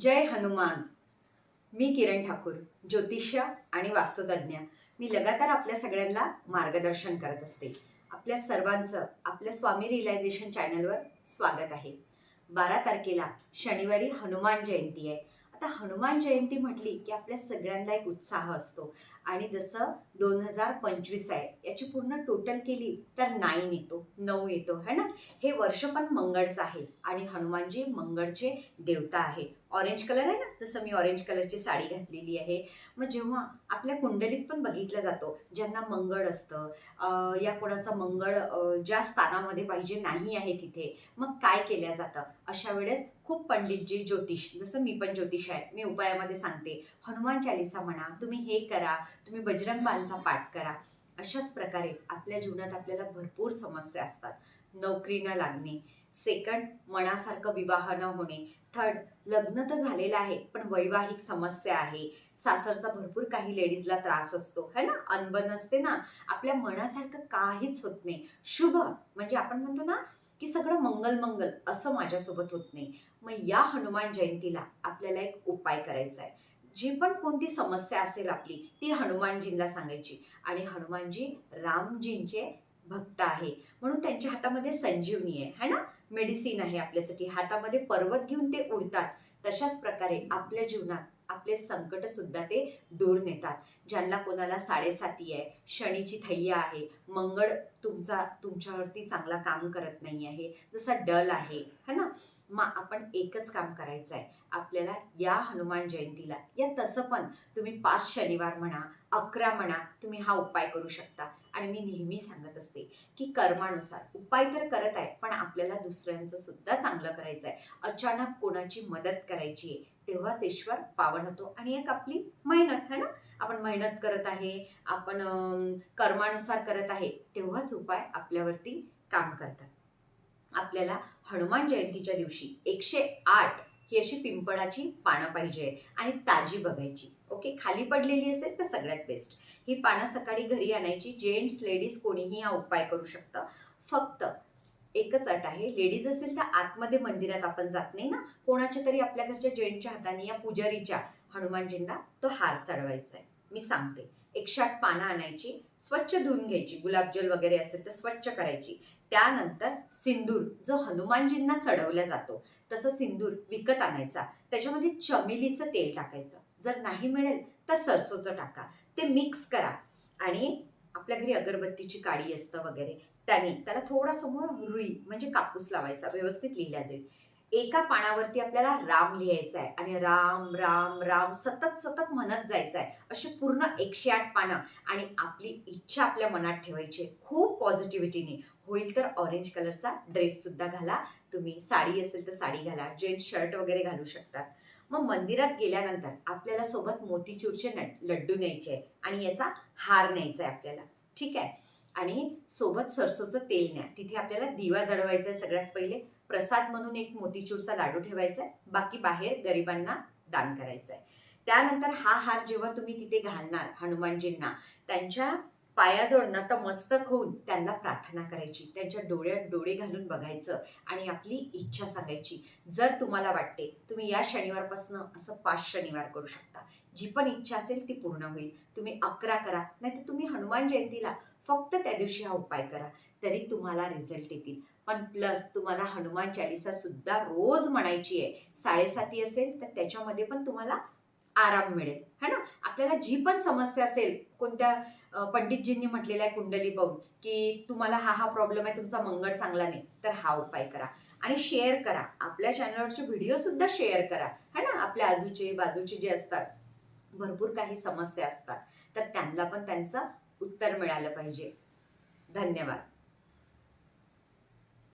जय हनुमान. मी किरण ठाकूर ज्योतिष्य आणि वास्तुतज्ञ. मी लगातार आपल्या सगळ्यांना मार्गदर्शन करत असते. आपल्या सर्वांचं आपल्या स्वामी रिअलायझेशन चॅनलवर स्वागत आहे. बारा तारखेला शनिवारी हनुमान जयंती आहे. आता हनुमान जयंती म्हटली की आपल्या सगळ्यांना एक उत्साह असतो. आणि जसं दोन हजार पंचवीस आहे याची पूर्ण टोटल केली तर नाईन येतो नऊ येतो है ना? हे वर्ष पण मंगळचं आहे आणि हनुमानजी मंगळचे देवता आहे ऑरेंज कलर आहे ना जसं मी ऑरेंज कलरची साडी घातलेली आहे. मग जेव्हा आपल्या कुंडलीत पण बघितला जातो ज्यांना मंगळ असतं या कोणाचा मंगळ ज्या स्थानामध्ये पाहिजे नाही आहे तिथे मग काय केल्या जातं? अशा वेळेस खूप पंडितजी ज्योतिष जसं मी पण ज्योतिष आहे मी उपायामध्ये सांगते हनुमान चालिसा म्हणा तुम्ही हे करा तुम्ही बजरंग बालचा पाठ करा. अशाच प्रकारे आपल्या जीवनात आपल्याला भरपूर समस्या असतात. नोकरी न लागणे सेकंड मनासारखं विवाह न होणे. थर्ड लग्न तर झालेलं आहे पण वैवाहिक समस्या आहे. सासरचा भरपूर काही लेडीजला त्रास असतो है ना? अनबन असते ना? आपल्या मनासारखं काहीच होत नाही. शुभ म्हणजे आपण म्हणतो ना की सगळं मंगल मंगल असं माझ्यासोबत होत नाही. मग या हनुमान जयंतीला आपल्याला एक उपाय करायचा आहे. जी पण कोणती समस्या असेल आपली ती हनुमानजींना सांगायची. आणि हनुमानजी रामजींचे भक्त आहे. म्हणून त्यांच्या हातामध्ये संजीवनी आहे. है ना? मेडिसिन आहे आपल्यासाठी. हातामध्ये पर्वत घेऊन ते उडतात. तशाच प्रकारे आपल्या जीवनात आपले संकट सुद्धा ते दूर नेतात. ज्यांना कोणाला साडेसाती आहे शनीची थैया आहे मंगळ तुमचा तुमच्यावरती चांगला काम करत नाही आहे जसा डल आहे है ना? मग आपण एकच काम करायचं आहे. आपल्याला या हनुमान जयंतीला या तसं पण तुम्ही पाच शनिवार म्हणा अकरा म्हणा तुम्ही हा उपाय करू शकता. आणि मी नेहमी सांगत असते की कर्मानुसार उपाय तर करत आहे पण आपल्याला दुसऱ्यांचं सुद्धा चांगलं करायचं आहे. अचानक कोणाची मदत करायची आहे तेव्हाच ईश्वर पावन होतो. आणि एक आपली मेहनत आहे ना? आपण मेहनत करत आहे आपण कर्मानुसार करत आहे तेव्हाच उपाय आपल्यावरती काम करतात. आपल्याला हनुमान जयंतीच्या दिवशी एकशे आठ ही अशी पिंपळाची पानं पाहिजे आणि ताजी बघायची. ओके? खाली पडलेली असेल तर सगळ्यात बेस्ट ही पानं सकाळी घरी आणायची. जेंट्स लेडीज कोणीही हा उपाय करू शकतं. फक्त एकच अट आहे. लेडीज असेल तर आतमध्ये मंदिरात आपण जात नाही ना. कोणाच्या तरी आपल्या घरच्या जेंट्सच्या हाताने या पुजारीच्या हनुमानजींना तो हार चढवायचा आहे. मी सांगते. एकशे आठ पानं आणायची स्वच्छ धुवून घ्यायची. गुलाबजल वगैरे असेल तर स्वच्छ करायची. त्यानंतर सिंदूर जो हनुमानजींना चढवला जातो तसं सिंदूर विकत आणायचा. त्याच्यामध्ये चमेलीचं तेल टाकायचं. जर नाही मिळेल तर सरसोचं टाका. ते मिक्स करा. आणि आपल्या घरी अगरबत्तीची काडी असतं वगैरे त्याने त्याला थोडा समोर रुई म्हणजे कापूस लावायचा व्यवस्थित लिहिला जाईल. एका पानावरती आपल्याला राम लिहायचा आहे आणि राम राम राम सतत सतत म्हणत जायचं आहे अशी पूर्ण एकशे आठ पानं आणि आपली इच्छा आपल्या मनात ठेवायची खूप पॉझिटिव्हिटीने होईल तर ऑरेंज कलरचा ड्रेस सुद्धा घाला. तुम्ही साडी असेल तर साडी घाला. जेंट्स शर्ट वगैरे घालू शकतात मग मंदिरात गेल्यानंतर आपल्याला सोबत मोतीचूरचे नट लड्डू न्यायचे आहे आणि याचा हार न्यायचा आहे आपल्याला. ठीक आहे? आणि सोबत सरसोचं तेल न्या. तिथे आपल्याला दिवा जळवायचा आहे सगळ्यात पहिले. प्रसाद म्हणून एक मोतीचूरचा लाडू ठेवायचा आहे. बाकी बाहेर गरिबांना दान करायचं आहे. त्यानंतर हा हार जेव्हा तुम्ही तिथे घालणार हनुमानजींना त्यांच्या पायाजवळ मस्तक होऊन त्यांना प्रार्थना करायची. त्यांच्या डोळ्यात डोळे घालून बघायचं आणि आपली इच्छा सांगायची. जर तुम्हाला वाटते तुम्ही या शनिवारपासून असं पाच शनिवार करू शकता. जी पण इच्छा असेल ती पूर्ण होईल. तुम्ही अकरा करा. नाहीतर तुम्ही हनुमान जयंतीला फक्त त्या दिवशी हा उपाय करा. तरी तुम्हाला रिझल्ट येतील. पण प्लस तुम्हाला हनुमान चालिसा सुद्धा रोज म्हणायची आहे. साडेसाती असेल तर त्याच्यामध्ये पण तुम्हाला आराम मिळेल. है ना? आपल्याला जी पण समस्या असेल कोणत्या पंडितजींनी म्हटलेल्या आहे कुंडली पाहून की तुम्हाला हा हा प्रॉब्लेम आहे तुमचा मंगळ चांगला नाही तर हा उपाय करा. आणि शेअर करा. आपल्या चॅनलवरचे व्हिडिओसुद्धा शेअर करा. है ना? आपल्या आजूचे बाजूचे जे असतात भरपूर काही समस्या असतात. तर त्यांना पण त्यांचं उत्तर मिळालं पाहिजे. धन्यवाद.